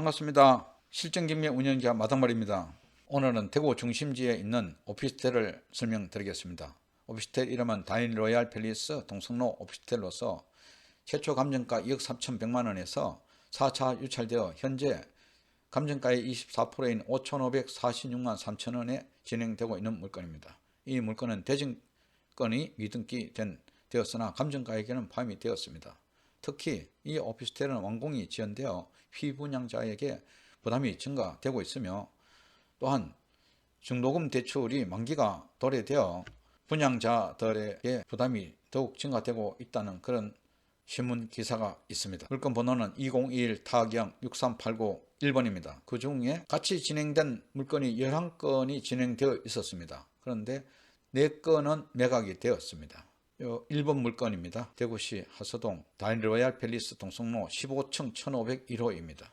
반갑습니다. 실전경매 운영자 마당말입니다. 오늘은 대구 중심지에 있는 오피스텔을 설명드리겠습니다. 오피스텔 이름은 다인 로얄 팰리스 동성로 오피스텔로서 최초 감정가 2억 3,100만 원에서 4차 유찰되어 현재 감정가의 24%인 5,546만 3천 원에 진행되고 있는 물건입니다. 이 물건은 대증권이 미등기 된, 되었으나 감정가액에는 포함이 되었습니다. 특히 이 오피스텔은 완공이 지연되어 피분양자에게 부담이 증가되고 있으며 또한 중도금 대출이 만기가 도래되어 분양자들에게 부담이 더욱 증가되고 있다는 그런 신문 기사가 있습니다. 물건 번호는 2021 타경 6389 1번입니다. 그 중에 같이 진행된 물건이 11건이 진행되어 있었습니다. 그런데 4건은 매각이 되었습니다. 요 1번 물건입니다. 대구시 하서동 다인 로얄 팰리스 동성로 15층 1501호입니다.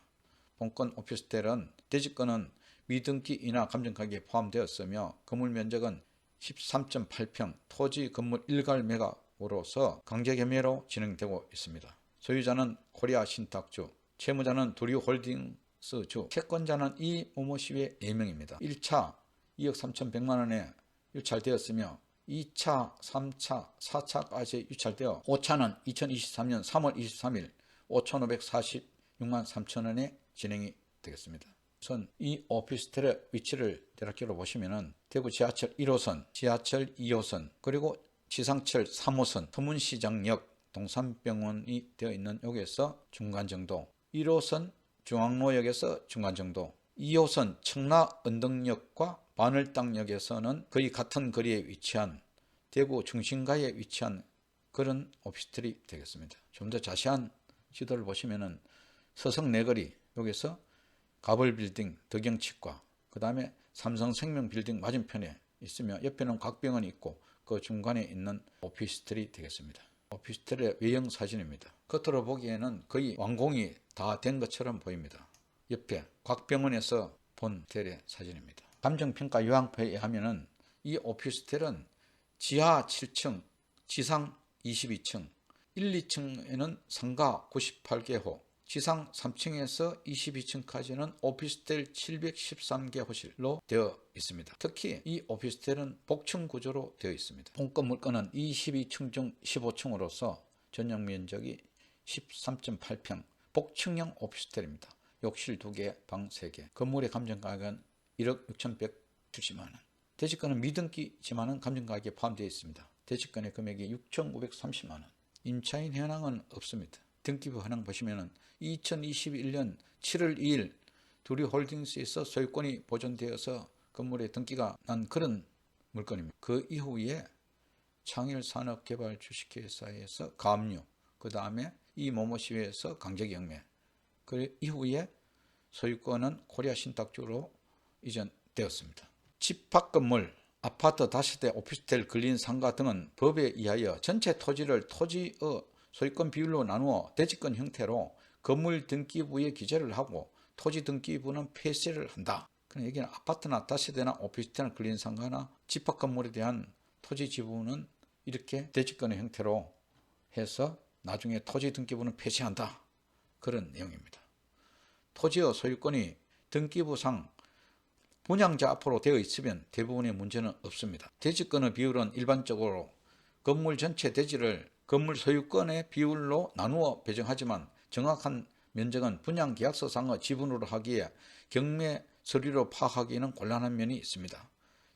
본건 오피스텔은 대지권은 미등기이나 감정가격에 포함되었으며 건물 면적은 13.8평 토지 건물 일괄 매각으로서 강제개매로 진행되고 있습니다. 소유자는 코리아 신탁주, 채무자는 두리홀딩스주, 채권자는 이모모씨의 4명입니다. 1차 2억 3,100만 원에 유찰되었으며 2차, 3차, 4차까지 유찰되어 5차는 2023년 3월 23일 5,546만 3천 원에 진행이 되겠습니다. 우선 이 오피스텔의 위치를 대략적으로 보시면은 대구 지하철 1호선, 지하철 2호선, 그리고 지상철 3호선, 서문시장역, 동산병원이 되어 있는 여기에서 중간 정도, 1호선 중앙로역에서 중간 정도, 2호선 청라 언덕역과 바늘땅역에서는 거의 같은 거리에 위치한 대구 중심가에 위치한 그런 오피스텔이 되겠습니다. 좀 더 자세한 지도를 보시면은 서성 내거리 여기서 가벌 빌딩 덕영치과 그 다음에 삼성생명 빌딩 맞은편에 있으며 옆에는 각병원이 있고 그 중간에 있는 오피스텔이 되겠습니다. 오피스텔의 외형 사진입니다. 겉으로 보기에는 거의 완공이 다 된 것처럼 보입니다. 옆에 곽병원에서 본 텔의 사진입니다. 감정평가 요약표에 의하면은 이 오피스텔은 지하 7층, 지상 22층, 1, 2층에는 상가 98개호, 지상 3층에서 22층까지는 오피스텔 713개 호실로 되어 있습니다. 특히 이 오피스텔은 복층 구조로 되어 있습니다. 본 건 물건은 22층 중 15층으로서 전용 면적이 13.8평 복층형 오피스텔입니다. 욕실 2개, 방 3개. 건물의 감정가격은 1억 6,170만 원. 대지권은 미등기지만은 감정가격에 포함되어 있습니다. 대지권의 금액이 6,930만 원. 임차인 현황은 없습니다. 등기부 현황 보시면은 2021년 7월 2일 두리 홀딩스에서 소유권이 보존되어서 건물에 등기가 난 그런 물건입니다. 그 이후에 창일산업개발 주식회사에서 가압류, 그 다음에 이 모모시에서 강제경매, 그 이후에 소유권은 코리아 신탁주로 이전되었습니다. 집합 건물, 아파트, 다세대, 오피스텔, 근린 상가 등은 법에 의하여 전체 토지를 토지의 소유권 비율로 나누어 대지권 형태로 건물 등기부에 기재를 하고 토지 등기부는 폐쇄를 한다. 그럼 여기는 아파트나 다세대나 오피스텔, 근린 상가나 집합 건물에 대한 토지 지분은 이렇게 대지권의 형태로 해서 나중에 토지 등기부는 폐쇄한다. 그런 내용입니다. 토지의 소유권이 등기부상 분양자 앞으로 되어 있으면 대부분의 문제는 없습니다. 대지권의 비율은 일반적으로 건물 전체 대지를 건물 소유권의 비율로 나누어 배정하지만 정확한 면적은 분양 계약서상의 지분으로 하기에 경매 서류로 파악하기는 곤란한 면이 있습니다.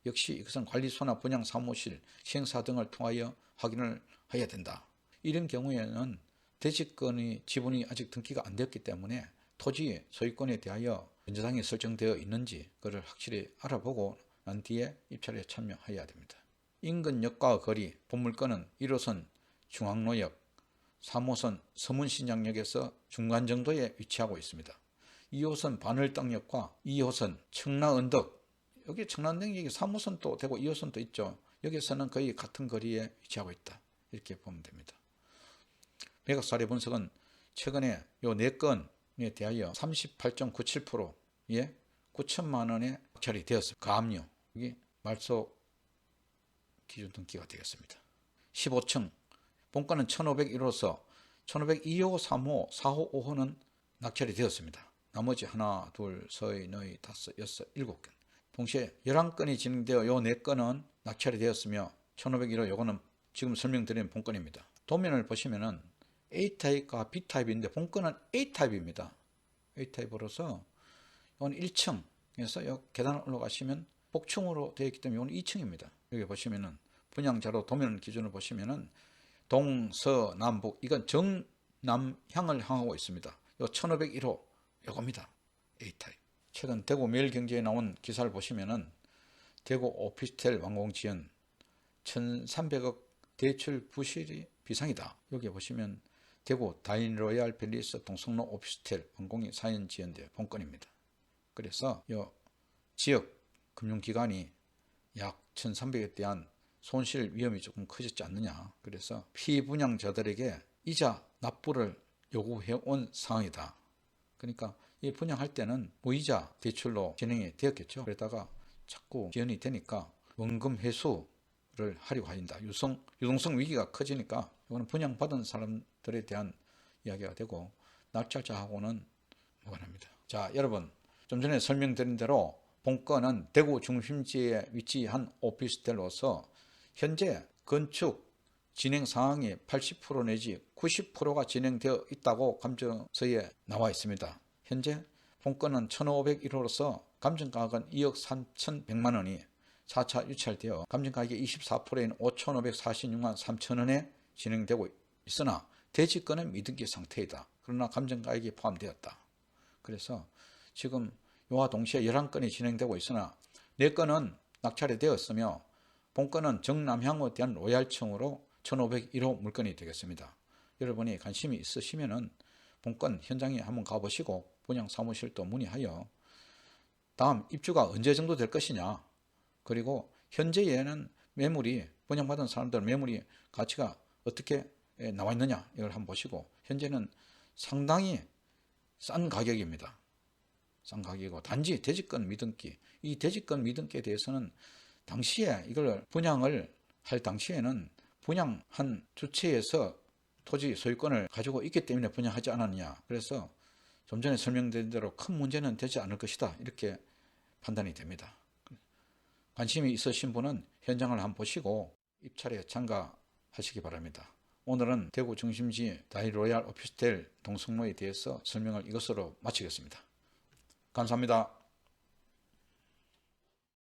역시 이것은 관리소나 분양 사무실, 시행사 등을 통하여 확인을 해야 된다. 이런 경우에는 대지권의 지분이 아직 등기가 안 되었기 때문에 토지 소유권에 대하여 변제당이 설정되어 있는지 그를 확실히 알아보고 난 뒤에 입찰에 참여해야 됩니다. 인근 역과 거리, 본물건은 1호선 중앙로역, 3호선 서문신장역에서 중간 정도에 위치하고 있습니다. 2호선 바늘땅역과 2호선 청라언덕, 여기 청라언덕역이 3호선도 되고 2호선도 있죠. 여기서는 거의 같은 거리에 위치하고 있다. 이렇게 보면 됩니다. 매각 사례 분석은 최근에 요 4건에 대하여 38.97%의 9천만 원에 처리 되었습니다. 가압류, 여기 말소 기준 등기가 되겠습니다. 15층, 본가는 1501호서 1502호, 3호, 4호, 5호는 낙찰이 되었습니다. 나머지 하나, 둘, 셋, 넷, 다섯, 여섯, 일곱 건. 동시에 11건이 진행되어 요 4건은 낙찰이 되었으며 1501호 요거는 지금 설명드린 본건입니다. 도면을 보시면은 A타입과 B타입인데 본건은 A타입입니다. A타입으로서 이건 1층에서 요 계단을 올라가시면 복층으로 되어 있기 때문에 이건 2층입니다. 여기 보시면은 분양자로 도면 기준을 보시면은 동서남북 이건 정남향을 향하고 있습니다. 요 1501호 요겁니다. A타입. 최근 대구 매일경제에 나온 기사를 보시면은 대구 오피스텔 완공 지연 1,300억 대출 부실이 비상이다. 여기 보시면 대구 다인 로얄 팰리스 동성로 오피스텔 완공이 사연 지연돼 본건입니다. 그래서 이 지역 금융기관이 약 1,300에 대한 손실 위험이 조금 커졌지 않느냐. 그래서 피분양자들에게 이자 납부를 요구해 온 상황이다. 그러니까 이 분양할 때는 무이자 대출로 진행이 되었겠죠. 그러다가 자꾸 지연이 되니까 원금 회수를 하려고 한다. 유성, 유동성 위기가 커지니까 이거는 분양받은 사람들에 대한 이야기가 되고 낙찰자하고는 무관합니다. 자, 여러분 좀 전에 설명드린 대로 본건은 대구 중심지에 위치한 오피스텔로서 현재 건축 진행 상황이 80% 내지 90%가 진행되어 있다고 감정서에 나와 있습니다. 현재 본건은 1,501호로서 감정가격은 2억 3,100만 원이 4차 유찰되어 감정가격이 24%인 5,546만 3천 원에 진행되고 있으나 대지권은 미등기 상태이다. 그러나 감정가격이 포함되었다. 그래서 지금 이와 동시에 11건이 진행되고 있으나 4건은 낙찰이 되었으며 본건은 정남향에 대한 로얄층으로 1501호 물건이 되겠습니다. 여러분이 관심이 있으시면 은 본건 현장에 한번 가보시고 분양 사무실도 문의하여 다음 입주가 언제 정도 될 것이냐 그리고 현재에는 매물이 분양받은 사람들 매물이 가치가 어떻게 나와 있느냐 이걸 한번 보시고 현재는 상당히 싼 가격입니다. 싼 가격이고 단지 대지권 미등기 이 대지권 미등기에 대해서는 당시에 이걸 분양을 할 당시에는 분양한 주체에서 토지 소유권을 가지고 있기 때문에 분양하지 않았느냐 그래서 좀 전에 설명드린 대로 큰 문제는 되지 않을 것이다 이렇게 판단이 됩니다. 관심이 있으신 분은 현장을 한번 보시고 입찰에 참가 하시기 바랍니다. 오늘은 대구 중심지 다이로얄 오피스텔 동성로에 대해서 설명을 이것으로 마치겠습니다. 감사합니다.